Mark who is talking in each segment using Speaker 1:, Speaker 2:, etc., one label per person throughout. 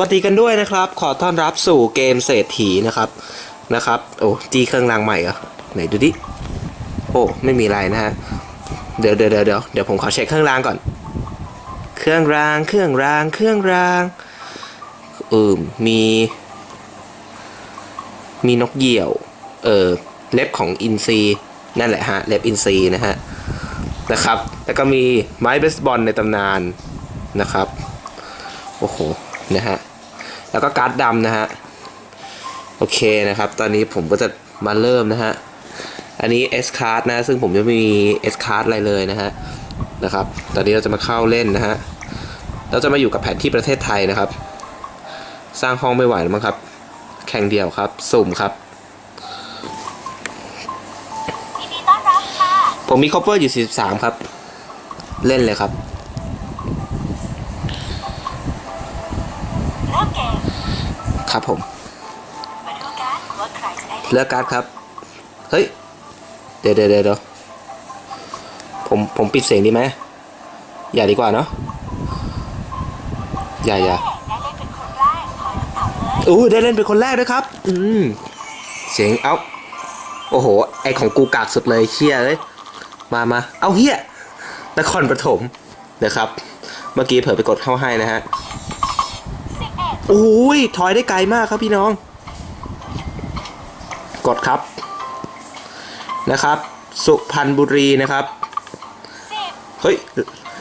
Speaker 1: วัสดีกันด้วยนะครับ ขอต้อนรับสู่เกมเศรษฐีนะครับนะครับ โอ้จีเครื่องรางใหม่เหรอไหนดูดิโอ้ไม่มีอะไรนะฮะเดี๋ยวเดี๋ยวเดี๋ยวเดี๋ยวเดี๋ยวผมขอเช็คเครื่องรางก่อน เครื่องรางเครื่องรางเครื่องรางอืมมี มีนกเหยี่ยว เออเล็บของอินซีนั่นแหละฮะเล็บอินซีนะฮะนะครับ แล้วก็มีไม้เบสบอลในตำนานนะครับโอ้โห นะฮะ แล้วก็การ์ดดำนะฮะ โอเคนะครับ ตอนนี้ผมก็จะมาเริ่มนะฮะ อันนี้ S card นะ ซึ่งผมจะไม่มี S card อะไรเลยนะฮะ นะครับ ตอนนี้เราจะมาเข้าเล่นนะฮะ เราจะมาอยู่กับแผนที่ประเทศไทยนะครับ สร้างห้องไม่ไหวแล้วมั้งครับ แข่งเดียวครับ สุ่มครับ
Speaker 2: ยินดีต้อนรับค่ะ
Speaker 1: ผมมีคอปเปอร์อยู่ 43 ครับ เล่นเลยครับ
Speaker 2: เริ่มเกม
Speaker 1: ครับผม
Speaker 2: มาดูกันว่าใครจะได้เล่น
Speaker 1: เลือกการ์ดครับ เฮ้ยเดี๋ยวเดี๋ยวเดี๋ยวเดี๋ยวผมผมปิดเสียงดีไหมอย่าดีกว่าเนาะอย่าอย่า
Speaker 2: ได้เล่นเป็นคนแรกคอยน้ำเต่าเลย
Speaker 1: อู้ได้เล่นเป็นคนแรกด้วยครับ อืมเสียงเอ้าโอ้โห ไอของกูกากสุดเลยเชี่ยเลยมามาเอาเฮียนครปฐมนะครับ เมื่อกี้เผลอไปกดเข้าให้นะฮะ
Speaker 2: สิบเอ็ด
Speaker 1: โอ้ยถอยได้ไกลมากครับพี่น้อง กดครับนะครับ สุพรรณบุรีนะครับ เฮ้ย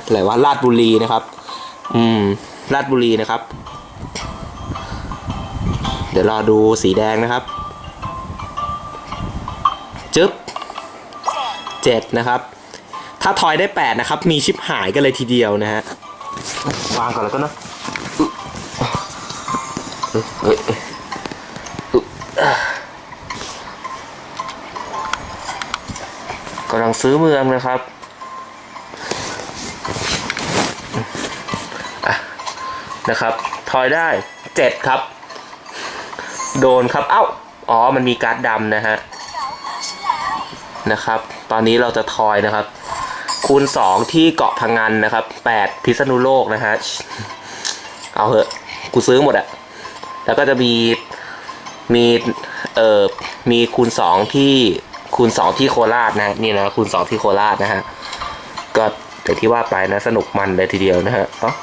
Speaker 1: อะไรวะลาดบุรีนะครับ อืมลาดบุรีนะครับ เดี๋ยวรอดูสีแดงนะครับจึ๊บ
Speaker 2: เจ็ด
Speaker 1: นะครับ ถ้าทอยได้แปดนะครับ มีชิปหายกันเลยทีเดียวนะฮะวางก่อนแล้วก็นะอึ๊ะ เฮ้ยกำลังซื้อเมืองนะครับนะครับ ทอยได้เจ็ดครับ โดนครับ เอ้า อ๋อ มันมีการ์ดดำนะฮะ
Speaker 2: นะ
Speaker 1: ครับ ตอนนี้เราจะทอยนะครับ คูณ2ที่เกาะพังงานนะครับ8พิษณุโลกนะฮะ เอาเหอะ กูซื้อหมดอะ แล้วก็จะมีมีเอ่อมีคูณ2ที่คูณ2ที่โคราชนะนี่นะคูณ2ที่โคราชนะฮะก็แต่ที่ว่าไปนะสนุกมันเลยทีเดียวนะฮะเนาะ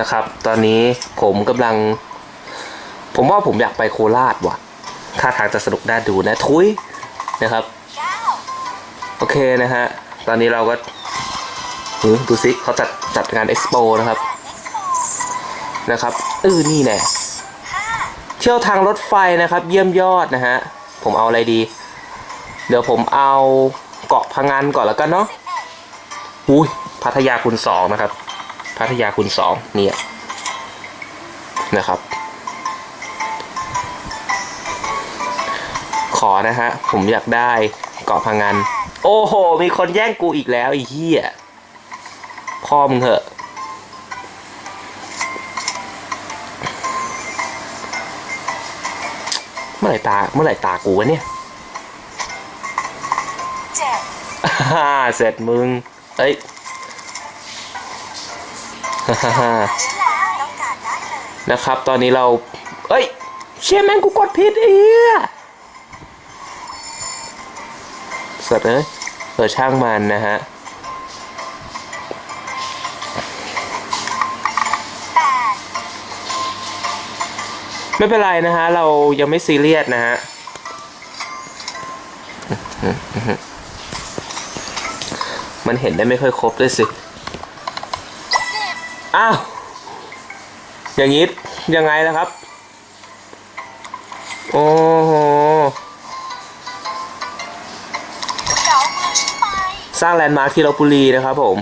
Speaker 1: นะครับ ตอนนี้ผมกำลัง ผมว่าผมอยากไปโคราชว่ะท่าทางจะสนุกน่าดูนะ ทุยนะครับ โอเคนะฮะ ตอนนี้เราก็ ดูซิเขาจัดจัดงานเอ็กซ์โปนะครับ นะครับเออนี่แน่
Speaker 2: ห้า
Speaker 1: เที่ยวทางรถไฟนะครับ เยี่ยมยอดนะฮะ ผมเอาอะไรดี เดี๋ยวผมเอาเกาะพังงานก่อนแล้วกันเนาะ
Speaker 2: อุ้
Speaker 1: ยพัทยาคูณสองนะครับ พัทยาคูณสองเนี่ยนะครับ ขอนะฮะ ผมอยากได้เกาะพังงาน โอ้โห มีคนแย่งกูอีกแล้วไอ้เหี้ย พ่อมึงเหอะ เมื่อไหร่ตาเมื่อไหร่ตากูวะเนี่ย
Speaker 2: เจ็ด
Speaker 1: ฮ่าเสร็จมึง เอ้ยฮ่าฮ่า
Speaker 2: นะ
Speaker 1: ครับ ตอนนี้เรา เอ้ย เชี่ยแม่งกูกดผิดไอ้เหี้ยสัตว์เอ้ยเออช่างมันนะฮะ ไม่เป็นไรนะฮะ เรายังไม่ซีเรียสนะฮะมันเห็นได้ไม่ค่อยครบด้วยสิ
Speaker 2: สิบ
Speaker 1: อ้าว อย่างนี้ ยังไงนะครับ โอ้โห
Speaker 2: เราเมืองฉันไป
Speaker 1: สร้างแลนด์มาร์คที่ลบบุรีนะครับผม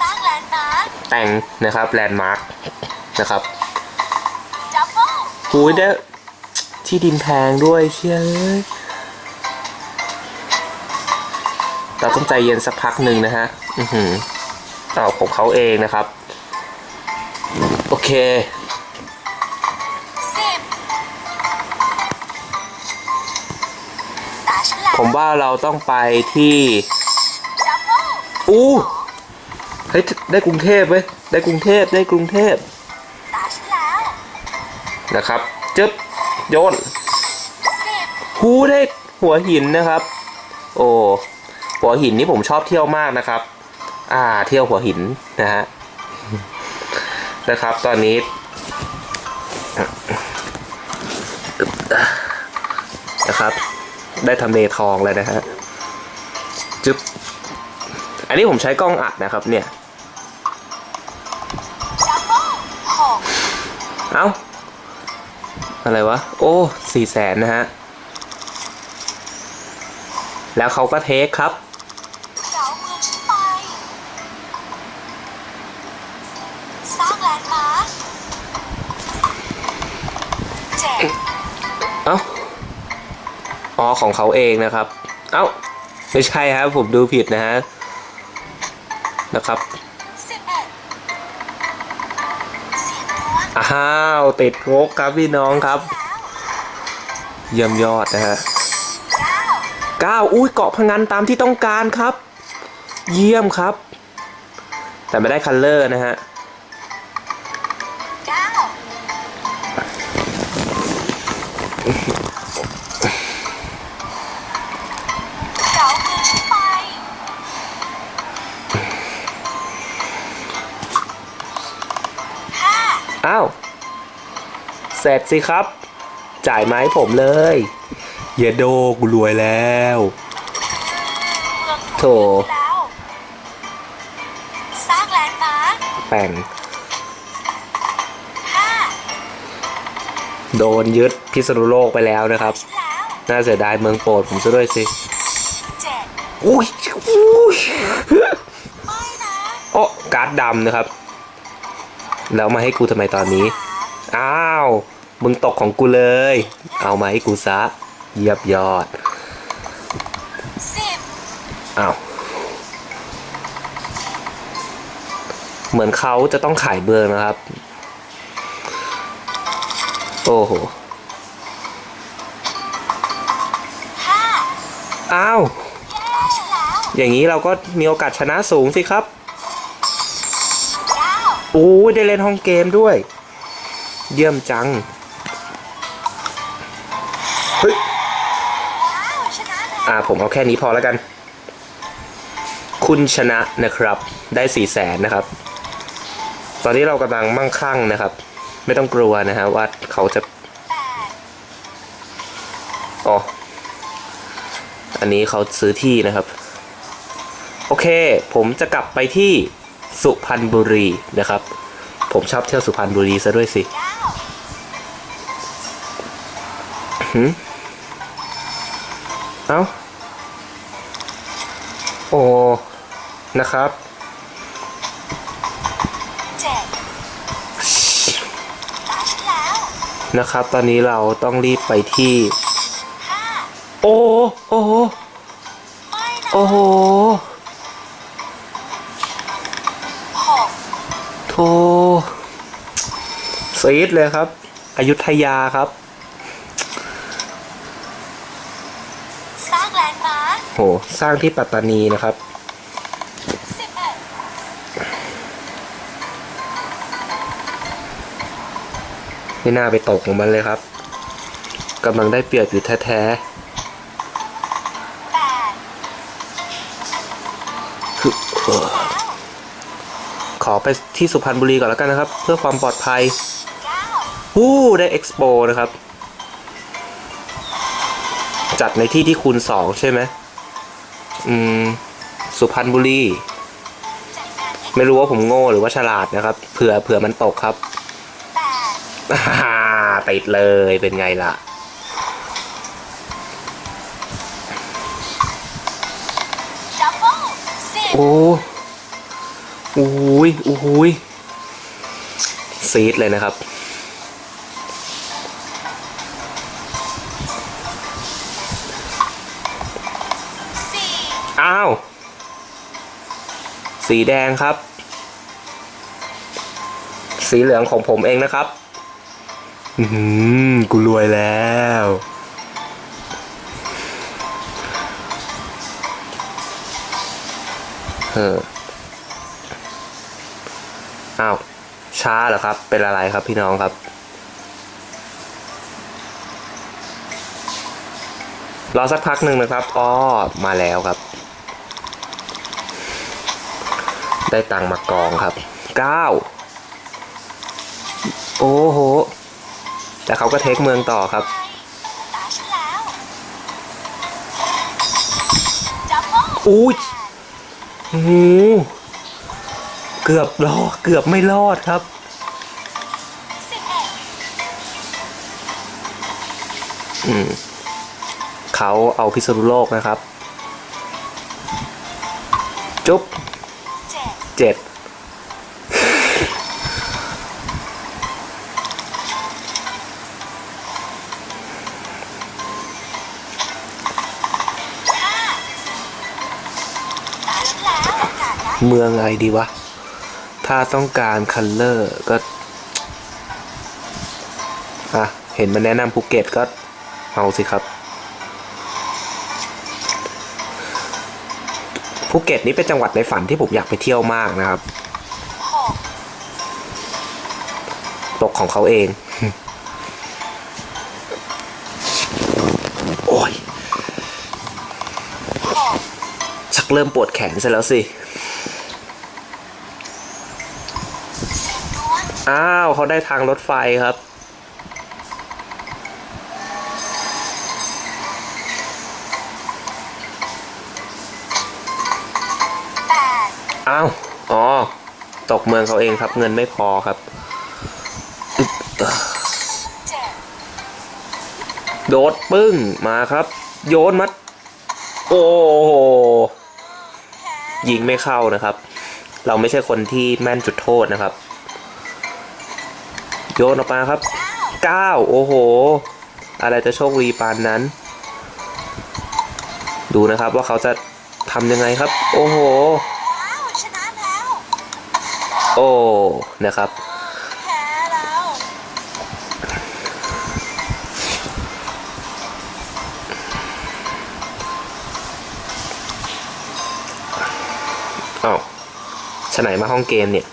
Speaker 2: สร้างแลนด์มาร์ค
Speaker 1: แต่งนะครับแลนด์มาร์คนะครับ
Speaker 2: ดับเบิล
Speaker 1: หูยได้ที่ดินแพงด้วยเชื่อเอ้ยเราต้องใจเย็นสักพักหนึ่งนะฮะ อือหือเอาของเขาเองนะครับ โอเค
Speaker 2: สิบตาฉันแล้ว
Speaker 1: ผมว่าเราต้องไปที่อู้เฮ้ยได้กรุงเทพเว้ย ได้กรุงเทพ ได้กรุงเทพ
Speaker 2: ตาฉันแล้ว
Speaker 1: นะครับจึ๊บโยน
Speaker 2: สิบ
Speaker 1: ฮูได้หัวหินนะครับ โอ้หัวหินนี่ผมชอบเที่ยวมากนะครับ อ่า เที่ยวหัวหินนะฮะนะครับ ตอนนี้นะครับ ได้ทำเลทองแล้วนะฮะจึ๊บอันนี้ผมใช้กล้องอัดนะครับเนี่ย
Speaker 2: เบิ้ลหก
Speaker 1: เอ้า อะไรวะ โอ้สี่แสนนะฮะ แล้วเขาก็เทคครับ
Speaker 2: เดี๋ยวเมืองฉันไปสร้างแลนด์มาร์คเจ็ด
Speaker 1: เอ้า อ๋อ ของเขาเองนะครับ เอ้า ไม่ใช่ครับ ผมดูผิดนะฮะ นะครับ
Speaker 2: สิบ อ้า
Speaker 1: วติดงกครับพี่น้องครับ เยี่ยมยอดนะฮะ
Speaker 2: เก้า
Speaker 1: อุ้ยเกาะพงันตามที่ต้องการครับ เยี่ยมครับ แต่ไม่ได้คัลเลอร์นะฮะ สร็จสิครับ จ่ายไมาให้ผมเลย เยโดกูรวยแล้ว
Speaker 2: เมือง
Speaker 1: โถ
Speaker 2: แล้วสร้างแลนด์มาร์ค
Speaker 1: แป่ง
Speaker 2: ห้า
Speaker 1: โดนยึดพิษณุโลกไปแล้วนะครับ
Speaker 2: ฉันแล้ว
Speaker 1: น่าเสียดายเมืองโปรดผมซะด้วยสิ
Speaker 2: เจ็ด
Speaker 1: อุ้ยอุ้ย
Speaker 2: ไม่นะ
Speaker 1: โอ้การ์ดดำนะครับ แล้วมาให้กูทำไมตอนนี้
Speaker 2: สาม
Speaker 1: อ้าว มึงตกของกูเลย เอามาให้กูซะเยียบยอด
Speaker 2: สิบ
Speaker 1: อ้าวเหมือนเขาจะต้องขายเมืองนะครับ โอ้โห
Speaker 2: ห้า
Speaker 1: อ้าว
Speaker 2: เย้ฉันแล้ว
Speaker 1: อย่างนี้เราก็มีโอกาสชนะสูงสิครับ
Speaker 2: เก้า
Speaker 1: โอ้ยได้เล่นห้องเกมด้วย เยี่ยมจัง อ่าผมเอาแค่นี้พอแล้วกัน คุณชนะนะครับ ได้สี่แสนนะครับ ตอนนี้เรากำลังมั่งคั่งนะครับ ไม่ต้องกลัวนะฮะว่าเขาจะอ๋ออันนี้เขาซื้อที่นะครับ โอเค ผมจะกลับไปที่สุพรรณบุรีนะครับ ผมชอบเที่ยวสุพรรณบุรีซะด้วยสิ หืม เอ้า โอ้ นะครับ
Speaker 2: เจ็ดตาฉันแล้ว
Speaker 1: นะครับ ตอนนี้เราต้องรีบไปที่
Speaker 2: ห้า
Speaker 1: โอ้โอ้โห
Speaker 2: ไม่นะ
Speaker 1: โอ้โห
Speaker 2: หก
Speaker 1: โทซีดเลยครับ อยุธยาครับ
Speaker 2: สร้างแลนด์มาร์ค
Speaker 1: โหสร้างที่ปัตตานีนะครับ ไม่น่าไปตกของมันเลยครับกำลังได้เปรียบอยู่แท้
Speaker 2: แปด
Speaker 1: ๆคือเออ
Speaker 2: แล้ว
Speaker 1: ขอไปที่สุพรรณบุรีก่อนแล้วกันนะครับ เพื่อความปลอดภัยวูได้เอ็กซ์โปนะครับ จัดในที่ที่คูณสองใช่ไหม อืม สุพรรณบุรี ไม่รู้ว่าผมโง่หรือว่าฉลาดนะครับ เผื่อเผื่อมันตกครับ
Speaker 2: แปด
Speaker 1: อ่าติดเลยเป็นไงล่ะ โอ้โอ้ยโอ้ยซีดเลยนะครับ
Speaker 2: สี
Speaker 1: แดงครับ สีเหลืองของผมเองนะครับ อือหือกูรวยแล้ว เอออ้าวช้าเหรอครับ เป็นอะไรครับพี่น้องครับ รอสักพักหนึ่งนะครับอ้อมาแล้วครับ ได้ตังมากองครับเก้าโอ้โห แต่เขาก็เทคเมืองต่อครับ อุ้ยโอ้เกือบรอดเกือบไม่รอดครับ
Speaker 2: อ็ด
Speaker 1: อืมเขาเอาพิษณุโลกนะครับ จุ๊บ
Speaker 2: เจ็ด
Speaker 1: เจ็ด
Speaker 2: ห้าตาฉันแล้วโอกาสนะ
Speaker 1: เมืองอะไรดีวะ ถ้าต้องการคัลเลอร์ก็ อะ เห็นมันแนะนำภูเก็ตก็เอาสิครับ ภูเก็ตนี่เป็นจังหวัดในฝันที่ผมอยากไปเที่ยวมากนะครับ ตกของเขาเอง โอ้ย ชักเริ่มปวดแขนซะแล้วสิ อ้าว เขาได้ทางรถไฟครับ เมืองเขาเองครับ เงินไม่พอครับโดดปึ้งมาครับ โยนมัด โอ้โหยิงไม่เข้านะครับ เราไม่ใช่คนที่แม่นจุดโทษนะครับ โยนออกมาครับ
Speaker 2: เก้า
Speaker 1: โอ้โห อะไรจะโชคดีปานนั้น ดูนะครับว่าเขาจะทำยังไงครับ โอ้โห
Speaker 2: ว้าวชนะแล้ว
Speaker 1: โอ้นะครับ
Speaker 2: แพ้แล้ว
Speaker 1: อ้าวฉะไหนมาห้องเกมเนี่ย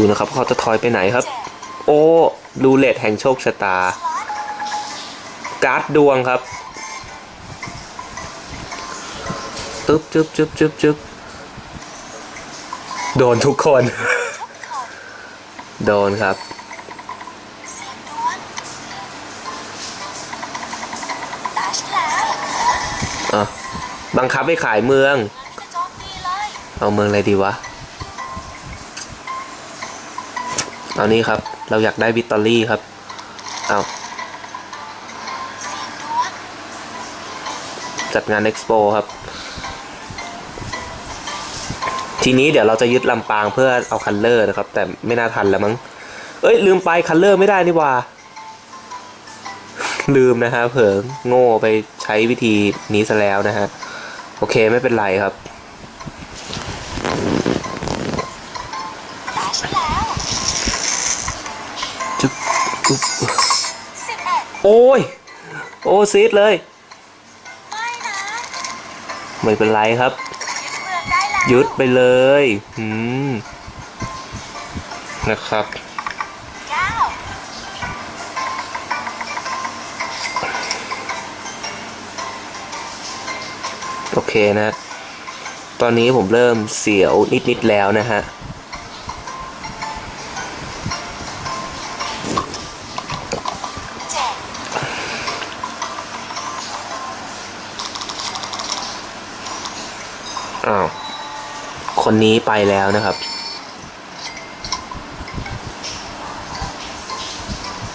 Speaker 1: ดูนะครับเขาจะทอยไปไหนครับ โอ้รูเลตแห่งโชคชะตา การ์ดดวงครับตึ๊บจึ๊บจึ๊บจึ๊บจึ๊บโดนทุกคน โดนครับ
Speaker 2: เสียงด้วนตาฉันแล้ว
Speaker 1: อะ บังคับให้ขายเมือง
Speaker 2: เอา
Speaker 1: เมืองอะไรดีวะ เอานี้ครับ เราอยากได้วิตตอรี่ครับ เอาจัดงานเอ็กซ์โปครับ ทีนี้เดี๋ยวเราจะยึดลำปางเพื่อเอาคัลเลอร์นะครับ แต่ไม่น่าทันแล้วมั้ง เอ้ย ลืมไปคัลเลอร์ไม่ได้นี่ว่า ลืมนะฮะเผลอโง่ไปใช้วิธีนี้ซะแล้วนะฮะ โอเคไม่เป็นไรครับ โอ้ย โอ้ซีดเลย
Speaker 2: ไม่นะ
Speaker 1: ไม่เป็นไรครับ
Speaker 2: ยึดเมืองได้แล้ว
Speaker 1: ยึดไปเลยอืมนะครับ
Speaker 2: เก้า
Speaker 1: โอเคนะ ตอนนี้ผมเริ่มเสียวนิด ๆ แล้วนะฮะ นนี้ไปแล้วนะครับ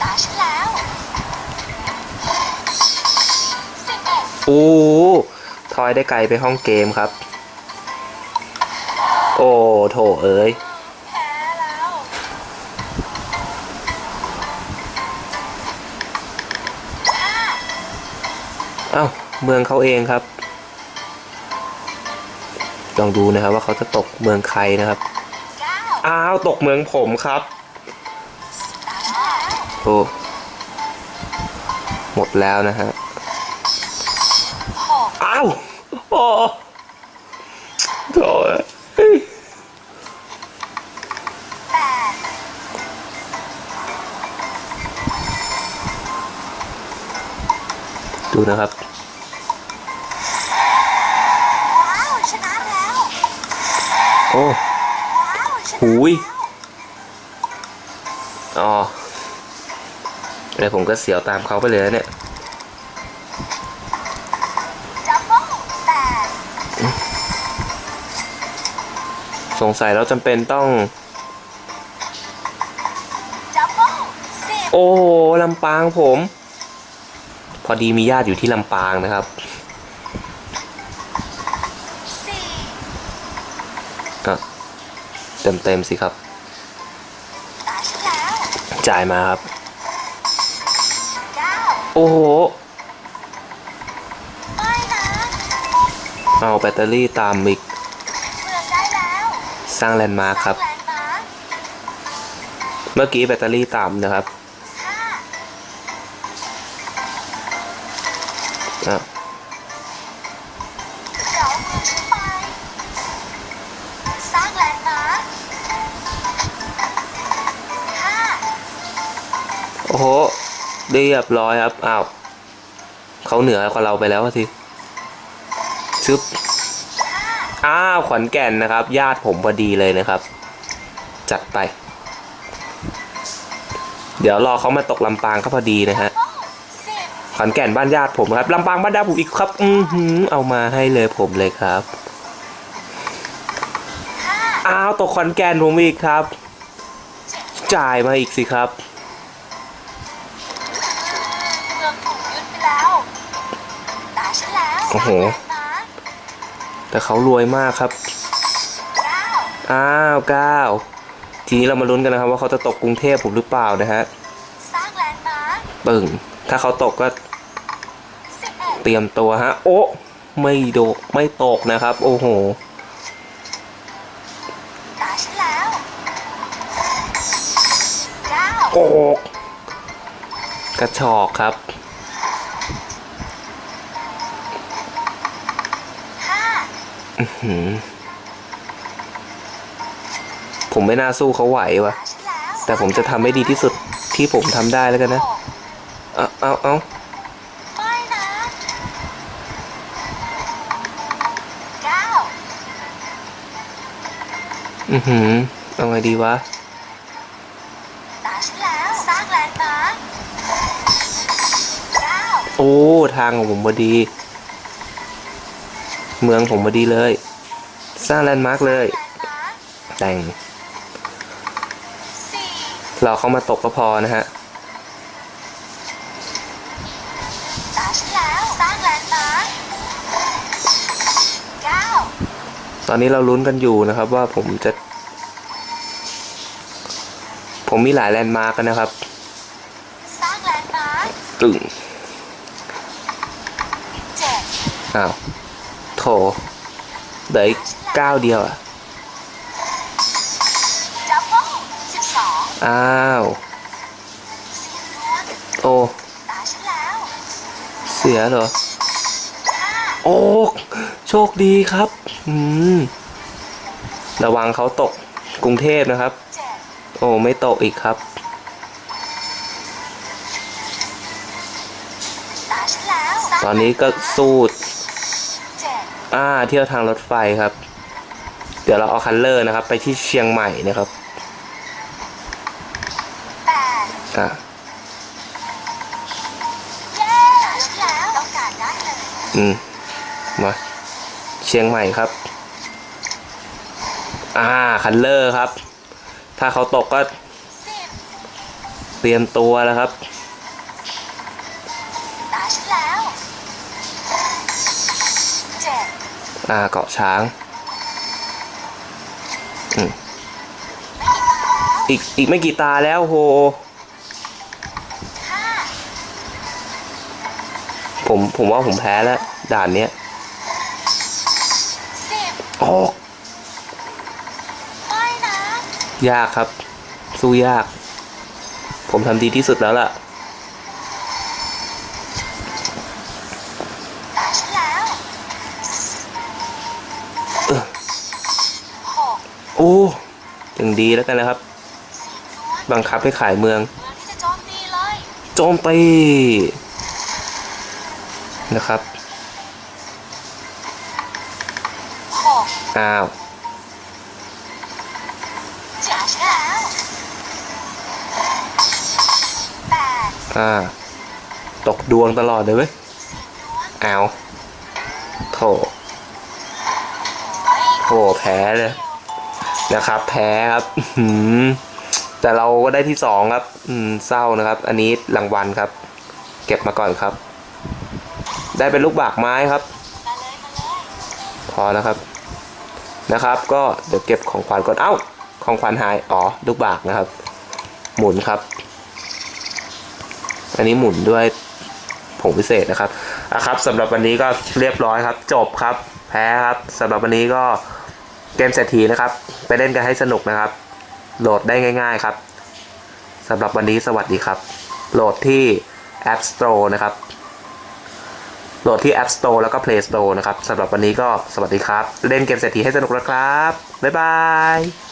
Speaker 2: ตาฉันแล้วสิบเอ็ด
Speaker 1: โอ้ทอยได้ไกลไปห้องเกมครับ โอ้โถเอ้ย
Speaker 2: แพ้แล้วห้า
Speaker 1: อ้าวเมืองเขาเองครับ ลองดูนะครับว่าเขาจะตกเมืองใครนะครับ อ้าวตกเมืองผมครับ โอ้หมดแล้วนะฮะ อ้าวโอ้โถ่เอ้ย
Speaker 2: ดู
Speaker 1: นะครับ โอ้หูยอ๋อแล้วผมก็เสียวตามเขาไปเลยนะเนี่ยสงสัยเราจำเป็นต้อง โอ้ลำปางผม พอดีมีญาติอยู่ที่ลำปางนะครับ
Speaker 2: สี่
Speaker 1: อะ เต็มเต็มๆสิครับ
Speaker 2: ตายฉันแล้ว
Speaker 1: จ่ายมาครับ
Speaker 2: เก้า
Speaker 1: โอ้โห
Speaker 2: ไม่นะ
Speaker 1: เอาแบตเตอรี่ตามอีก
Speaker 2: เมืองได้แล้ว
Speaker 1: สร้างแลนด์มาร์คครับ
Speaker 2: สร้างแลนด์มาร์ค
Speaker 1: เมื่อกี้แบตเตอรี่ต่ำนะครับ
Speaker 2: ห้า
Speaker 1: อะ
Speaker 2: เรี
Speaker 1: ยบร้อยครับ อ้าว เขาเหนือกว่าเราไปแล้วอะสิชึบ
Speaker 2: ห้า
Speaker 1: อ้าวขอนแก่นนะครับ ญาติผมพอดีเลยนะครับ จัดไป เดี๋ยวรอเขามาตกลำปางก็พอดีนะฮะ ขอนแก่นบ้านญาติผมครับลำปางบ้านญาติผมอีกครับ อือหือเอามาให้เลยผมเลยครับ อ้าวตกขอนแก่นผมอีกครับ จ่ายมาอีกสิครับ โอ้โห
Speaker 2: สร้างแลนด์มาร์ค
Speaker 1: แต่เขารวยมากครับ
Speaker 2: เก้า
Speaker 1: อ้าวเก้าทีนี้เรามาลุ้นกันนะครับ ว่าเขาจะตกกรุงเทพผมหรือเปล่านะฮะ
Speaker 2: สร้างแลนด์มาร์ค
Speaker 1: ปึ่ง ถ้าเขาตกก็
Speaker 2: สิบเอ็ด
Speaker 1: เตรียมตัวฮะ โอ้ไม่โดกไม่ตกนะครับ โอ้โห
Speaker 2: ตายฉันแล้วเก้า
Speaker 1: โกกกระชอกครับ ผมไม่น่าสู้เขาไหววะ
Speaker 2: ตายฉันแล้ว
Speaker 1: แต่ผมจะทำให้ดีที่สุดที่ผมทำได้แล้วกันนะ
Speaker 2: หก
Speaker 1: เอาเอาเอา
Speaker 2: ไม่นะเก้า
Speaker 1: อือหือเอาไงดีวะ
Speaker 2: ตายฉันแล้วสร้างแลนด์มาร์คเก้า
Speaker 1: โอ้ ทางของผมพอดี เมืองผมพอดีเลย สร้างแลนด์มาร์กเลย
Speaker 2: แลนด์มาร์ค
Speaker 1: แต่ง
Speaker 2: สี่
Speaker 1: เราเข้ามาตกก็พอนะฮะ
Speaker 2: ตายฉันแล้วสร้างแลนด์มาร์คเก้า
Speaker 1: ตอนนี้เราลุ้นกันอยู่นะครับว่าผมจะ ผมมีหลายแลนด์มาร์กกันนะครับ
Speaker 2: สร้างแลนด์มาร์ค
Speaker 1: ตึง
Speaker 2: เจ็ด
Speaker 1: อ้าว โถเหลืออีกก้าวเดียวอะ
Speaker 2: ดับเบิ้ลสิบสอง
Speaker 1: อ้าว
Speaker 2: เสียล้วน
Speaker 1: โอ้
Speaker 2: ตายฉันแล้ว
Speaker 1: เสียเหรอ
Speaker 2: ห้า
Speaker 1: โอ้ โชคดีครับ อืม ระวังเขาตกกรุงเทพนะครับ
Speaker 2: เจ็ด
Speaker 1: โอ้ ไม่ตกอีกครับ
Speaker 2: ตายฉันแล้วสร้าง
Speaker 1: ตอนนี้ก็สู้
Speaker 2: เจ็ด
Speaker 1: อ่าเที่ยวทางรถไฟครับ เดี๋ยวเราเอาคันเลอร์นะครับ ไปที่เชียงใหม่นะครับอ่า
Speaker 2: เย้ตายฉันแล้วต้องการได้เลย
Speaker 1: อืมมาเชียงใหม่ครับ อ่าคันเลอร์ครับ ถ้าเขาตกก็ เตรียมตัวแล้วครับ อ่าเกาะช้างอืม
Speaker 2: ไม่กี่ตาแล้ว
Speaker 1: อีกอีกไม่กี่ตาแล้วโห
Speaker 2: ห้า
Speaker 1: ผมผมว่าผมแพ้แล้ว ด่านเนี้ย
Speaker 2: สิบ
Speaker 1: โออก
Speaker 2: ไม่นะ
Speaker 1: ยากครับ สู้ยาก ผมทำดีที่สุดแล้วล่ะ อ้ยังดีแล้วกันนะครับ
Speaker 2: สี่ด้วน
Speaker 1: บังคับให้ขายเมือง
Speaker 2: เมืองที่จะโจมตีเลย
Speaker 1: โจมตีนะครับ
Speaker 2: หก
Speaker 1: อ้าว
Speaker 2: จ๋าฉันแล้วแปด
Speaker 1: อ่า ตกดวงตลอดเลยเว้ย
Speaker 2: สี่ด้วน
Speaker 1: อ้าวโถ
Speaker 2: เฮ้ย
Speaker 1: โถแพ้เลย นะครับ แพ้ครับแต่เราก็ได้ที่สองครับ อืมเศร้านะครับ อันนี้รางวัลครับ เก็บมาก่อนครับ ได้เป็นลูกบากไม้ครับ พอแล้วครับ นะครับ ก็เดี๋ยวเก็บของขวัญก่อน เอ้า ของขวัญหาย อ๋อ ลูกบากนะครับ หมุนครับ อันนี้หมุนด้วยผงพิเศษนะครับอะครับสำหรับวันนี้ก็เรียบร้อยครับ จบครับ แพ้ครับสำหรับวันนี้ก็ เกมเศรษฐีนะครับ ไปเล่นกันให้สนุกนะครับ โหลดได้ง่ายๆครับสำหรับวันนี้สวัสดีครับ โหลดที่ App Store นะครับ โหลดที่ App Store แล้วก็ Play Store นะครับสำหรับวันนี้ก็สวัสดีครับ เล่นเกมเศรษฐีให้สนุกนะครับ บ๊ายบาย